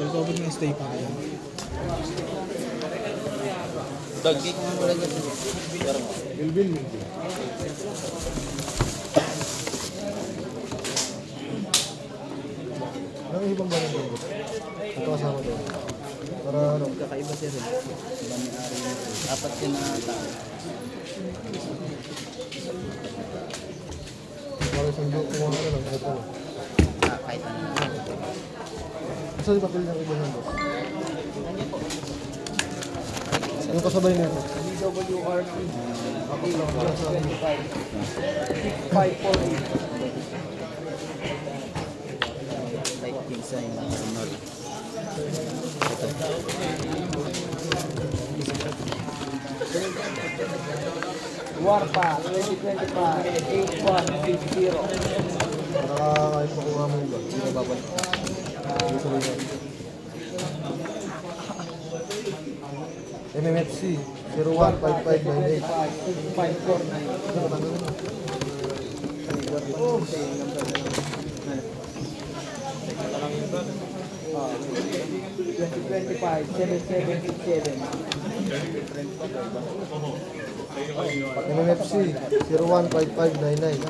Recover ng stay pa kaya. Dagi ko mo lang yan. Bilbil, bilbil. Anong ibang ganun din? Ito kasama doon. Para ano? Kakaiba siya rin. Iba ni Ari yun. Apat yan na tao. Para isang doon kung ano lang. Ito. Ah, kahit ano. Kasi di papel ng ibang nandun. Yung kasabay nito. DWRP. Okay, 25. 548. Like kinsa yung Arnold. Warpa, 2025. 8160. Para kahit makuha mo iba. Hindi na babalik. MMFC 015598. 549. Ah, 2025, 7787. MMFC 015599.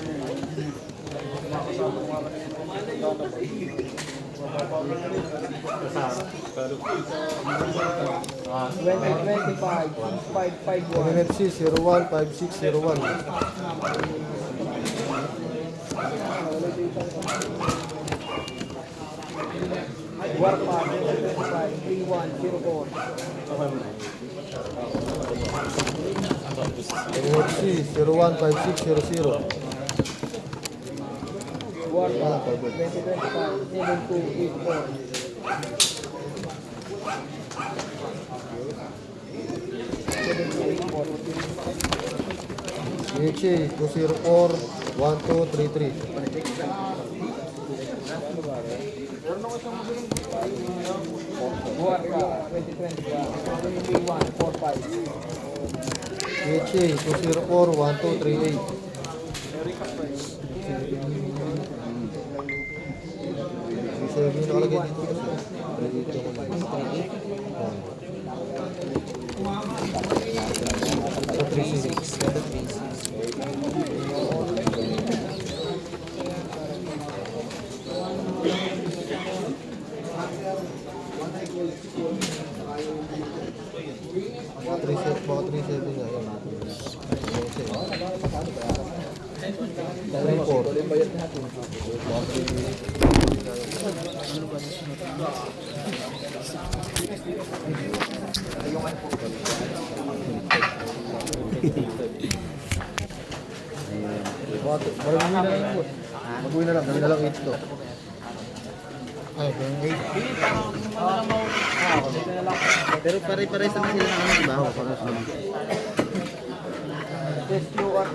2025, 6551. MMFC 015601. Warpa, 2025, 3104. MMFC 015600. Warpa, 2025, 7284. DHA 204 1233. Warpa, 2025, 3145. DHA 204 1238. May nakalagay dito. Dito ko lang. Ito 3-6. Ito 3-6. Baka 3-7 na. Parang na lang po. Mag-uwi na lang. Gawin na lang ito. Ay, gawin na lang. Pero pare-pare sa sila ng trabaho. Ano Test URP.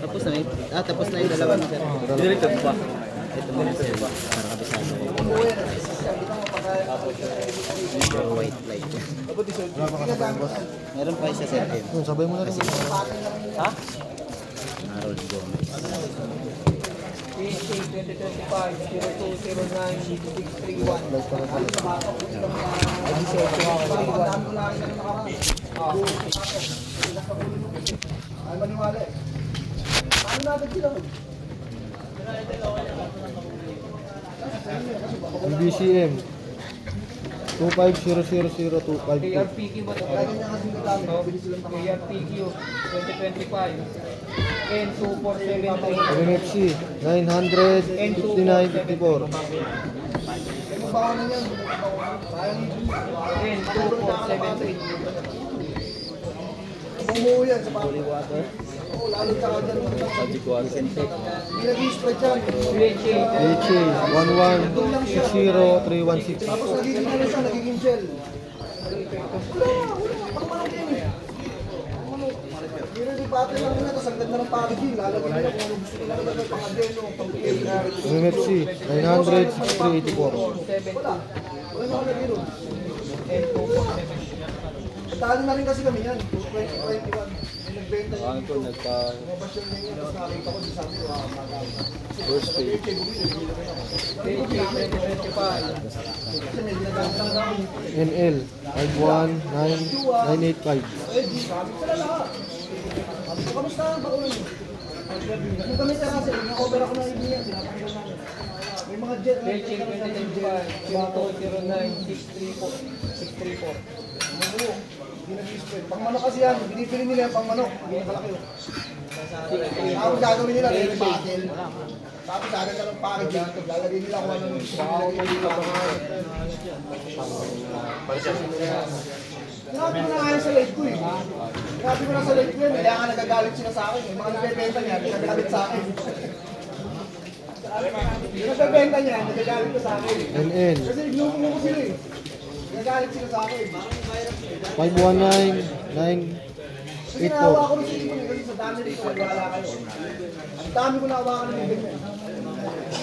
Tapos na yung, ah, tapos na yung dalawa na sir. Directed ba? Ito muna sir, para kabisado. Yung white light. Wala pa kasabay, boss. Meron pa isa sir. sabay mo na rin. Harold Gomez. PHA 2025, 0209 Like pa rin pala. Yung BCM 25000252 KRPQ ba ito? KRPQ 2025, N2473. MMFC 95954 N2473. Holy water. Vicente. Leche, HA 1160 316. Tapos nagiging ano siya, nagiging gel. pati lang nila, ng gusto nila na rin. Talo na rin kasi kami yan, 2021 nagbenta niya. Ano to, nagpa... Mabas yung ngayon, tapos nakakita ko, sabi ko, ah, magaling. First day. NL 519 985 So, kamusta ang bakulan niyo? Nung kami sa Russell, na-over ako ng idea, pinapakita. May mga jet na jet na jet na jet. Bato, 634. Ano. Pang manok kasi yan, binipili nila yung pang manok. Ang gagawin nila, rin battle. Tapos agad ka ng packaging, lalagay nila kung ano yung gusto nila. Sinabi ko na nga sa live ko eh. Sinabi ko na sa live ko yan, kaya nga nagagalit sila sa akin. Yung mga nagbebenta niya, nagagalit sa akin. Yung nagbebenta niya, nagagalit ko sa akin. NN Kasi ignore ko sila eh. Nagagalit sila sa akin. 519984. Kasi naawa ko rin sa ipon eh, kasi sa dami rito, wala kayo. Dami ko naawakan ng bibig niya.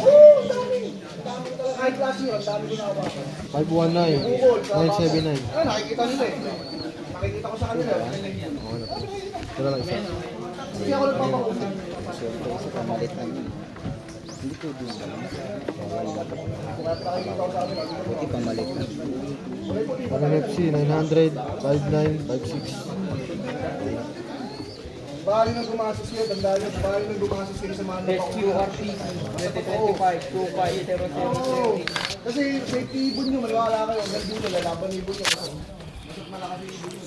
Oo, ang dami. Dami ko talaga. Kahit last year, dami ko naawakan. 519 979. Ay, nakikita nila eh. Nakikita ko sa kanila. Wala lang isa. Hindi ako nagpapakusap. Kasi pamalit na yun. Hindi ko sa kanila. Buti pamalit na. MFC 900 5956. Bali nang gumasos kayo, tandaan nyo, bali nang gumasos kayo sa mga SQRPC 2025 Oo. 2500. Kasi sa ibon nyo, maniwala kayo, hanggang dulo, lalaban ibon nyo. Masok malakas yung ibon nyo.